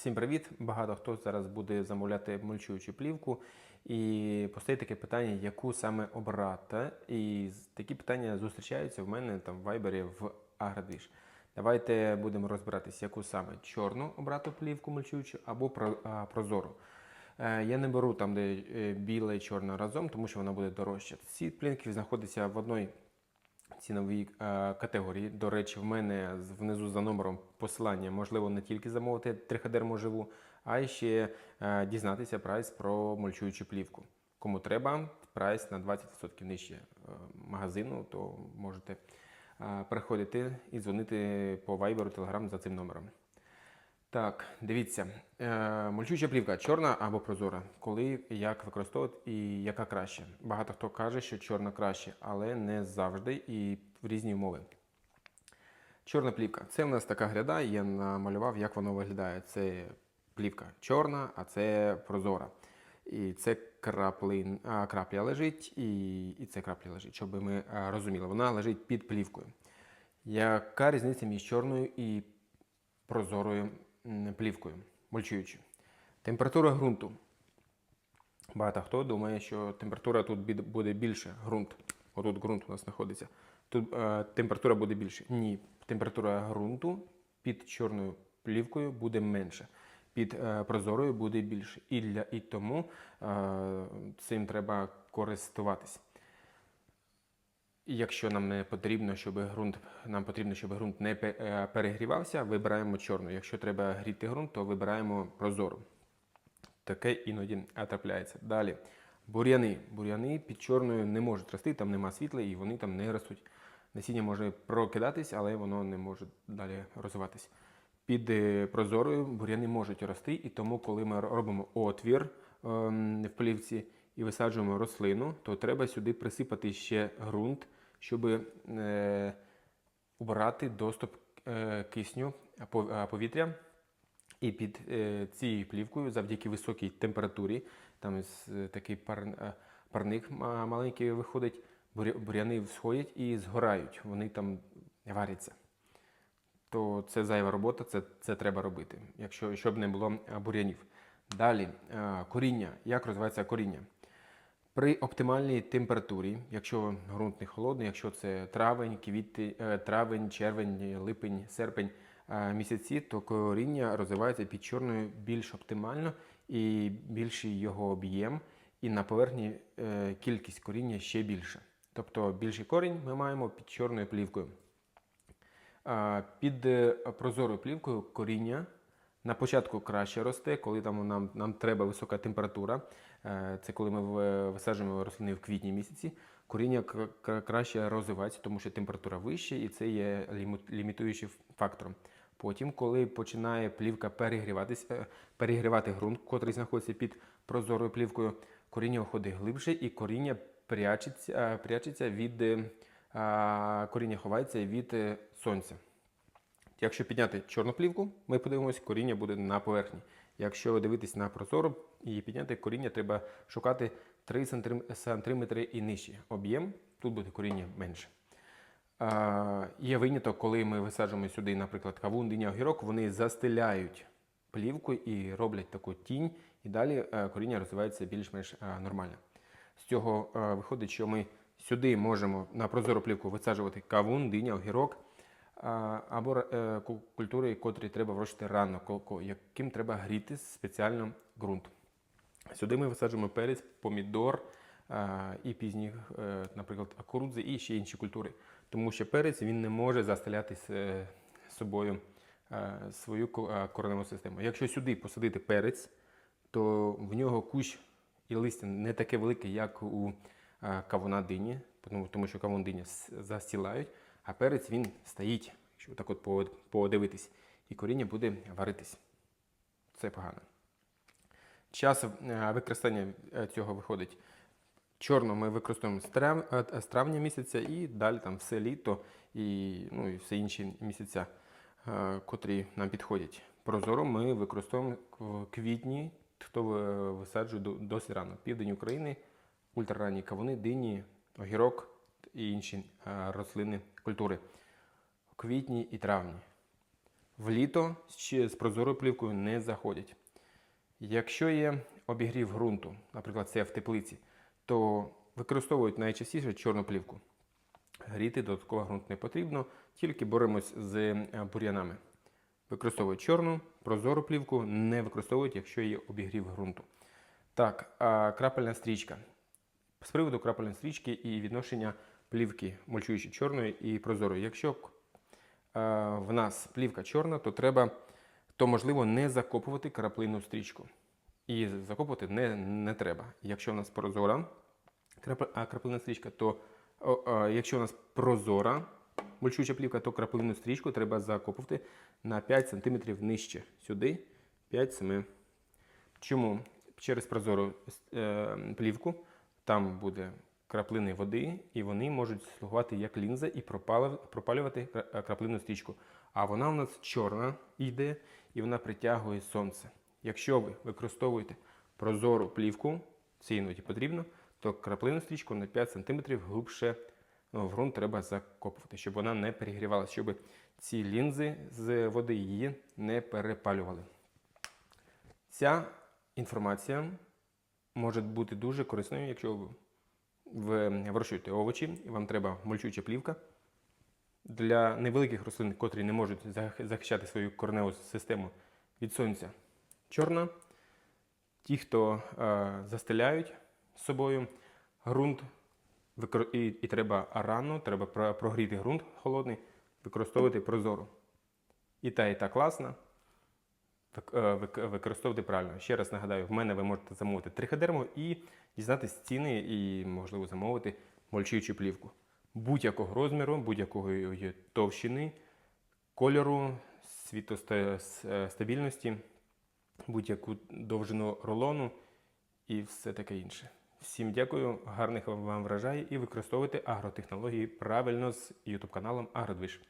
Всім привіт! Багато хто зараз буде замовляти мульчуючу плівку і постає таке питання, яку саме обрати. І такі питання зустрічаються в мене там в Вайбері в Агродвіж. Давайте будемо розбиратись, яку саме чорну обрати плівку мульчуючу або прозору. Е, Я не беру там, де е, біле і чорне разом, тому що вона буде дорожча. Ці плінки знаходяться в одній ціновій е, категорії. До речі, в мене внизу за номером посилання можливо не тільки замовити триходерму живу, а й ще е, дізнатися прайс про мульчуючу плівку. Кому треба, прайс на 20% нижче е, магазину, то можете переходити і дзвонити по Viber, Telegram за цим номером. Так, дивіться, е, мульчуюча плівка чорна або прозора. Коли як використовувати і яка краще. Багато хто каже, що чорна краще, але не завжди і в різні умови. Чорна плівка. Це в нас така гряда, я намалював, як воно виглядає. Це плівка чорна, а це прозора. І це краплин, а, крапля лежить, і, і це крапля лежить, щоб ми розуміли. Вона лежить під плівкою. Яка різниця між чорною і прозорою плівкою, мульчуючою? Температура ґрунту. Багато хто думає, що температура тут буде більше. Ґрунт. Отут ґрунт у нас знаходиться. Тут е, температура буде більше. Ні, температура ґрунту під чорною плівкою буде менше. Під е, прозорою буде більше. І, для, і тому е, цим треба користуватись. Якщо нам не потрібно, щоб ґрунт, нам потрібно, щоб ґрунт не е, перегрівався, вибираємо чорну. Якщо треба гріти ґрунт, то вибираємо прозору. Таке іноді е, трапляється. Далі. Бур'яни. Бур'яни під чорною не можуть рости, там нема світла і вони там не ростуть. Насіння може прокидатись, але воно не може далі розвиватись. Під е, прозорою бур'яни можуть рости, і тому, коли ми робимо отвір ем, в плівці і висаджуємо рослину, то треба сюди присипати ще ґрунт, щоб е, убрати доступ е, кисню повітря. І під е, цією плівкою, завдяки високій температурі, там е, такий пар, е, парник маленький виходить, буряни всходять і згорають, вони там варяться. То це зайва робота, це, це треба робити, якщо щоб не було е, бур'янів. Далі е, коріння. Як розвивається коріння? При оптимальній температурі, якщо ґрунт не холодний, якщо це травень, квіти, е, травень, червень, липень, серпень е, місяці, то коріння розвивається під чорною більш оптимально і більший його об'єм, і на поверхні е, кількість коріння ще більше. Тобто більший корінь ми маємо під чорною плівкою. Під прозорою плівкою коріння на початку краще росте, коли там нам, нам треба висока температура. Е, Це коли ми висаджуємо рослини в квітні місяці. Коріння кра- кра- краще розвивається, тому що температура вища і це є лімітуючим фактором. Потім, коли починає плівка перегріватися, е, перегрівати ґрунт, котрий знаходиться під прозорою плівкою, коріння входить глибше і коріння прячеться, е, прячеться від коріння ховається від сонця. Якщо підняти чорну плівку, ми подивимося, коріння буде на поверхні. Якщо дивитись на прозору і підняти коріння, треба шукати 3 см і нижче. Об'єм тут буде коріння менше. А, є виняток, коли ми висаджуємо сюди, наприклад, кавун, диня, огірок, вони застеляють плівку і роблять таку тінь, і далі е, коріння розвивається більш-менш е, нормально. З цього е, виходить, що ми сюди можемо на прозору плівку висаджувати кавун, диня, огірок або е, культури, котрі треба вирощувати рано, яким треба гріти спеціально ґрунт. Сюди ми висаджуємо перець, помідор і пізні, е, наприклад, кукурудзи і ще інші культури. Тому що перець він не може застеляти е, собою свою кореневу систему. Якщо сюди посадити перець, то в нього кущ і листя не таке велике, як у кавуна дині, тому, що кавун диня застілають, а перець він стоїть, якщо так от подивитись, і коріння буде варитись. Це погано. Час е, використання е, цього виходить. Чорну ми використовуємо е, з травня місяця і далі там все літо і, ну, і всі інші місяця, котрі нам підходять. Прозору ми використовуємо в квітні, хто висаджує до- досить рано. Південь України, ультраранні кавуни, дині, огірок і інші е, рослини культури. В квітні і травні. в літо з прозорою плівкою не заходять. Якщо є обігрів ґрунту, наприклад, це в теплиці, то використовують найчастіше чорну плівку. Гріти додатково ґрунт не потрібно, тільки боремось з е, бур'янами. Використовують чорну, прозору плівку, не використовують, якщо є обігрів ґрунту. Так, крапельна стрічка. З приводу крапельної стрічки і відношення плівки мульчуючої чорної і прозорої. Якщо е, в нас плівка чорна, то треба, то можливо не закопувати краплинну стрічку. І закопувати не, не треба. Якщо в нас прозора а стрічка, то о, а, якщо у нас прозора мульчуюча плівка, то краплинну стрічку треба закопувати на 5 см нижче. Сюди 5-7. Чому? Через прозору е, плівку там буде краплини води, і вони можуть слугувати як лінза і пропалювати кра- е, краплинну стрічку. А вона у нас чорна йде і вона притягує сонце. Якщо ви використовуєте прозору плівку, це іноді потрібно, то краплину стрічку на 5 см глибше ну, в ґрунт треба закопувати, щоб вона не перегрівалася, щоб ці лінзи з води її не перепалювали. Ця інформація може бути дуже корисною, якщо ви- ви вирощуєте овочі, і вам треба мульчуюча плівка. Для невеликих рослин, котрі не можуть захищати свою кореневу систему від сонця, чорна. Ті, хто е, застеляють з собою ґрунт, і, і треба рано, треба прогріти ґрунт холодний, використовувати прозору. І та, і та класна. Е, вик- Використовувати правильно. Ще раз нагадаю, в мене ви можете замовити триходерму і дізнатися ціни і, можливо, замовити мульчуючу плівку. Будь-якого розміру, будь-якої товщини, кольору, світостабільності, будь-яку довжину рулону і все таке інше. Всім дякую, гарних вам врожаїв і використовуйте агротехнології правильно з YouTube каналом Агродвиж.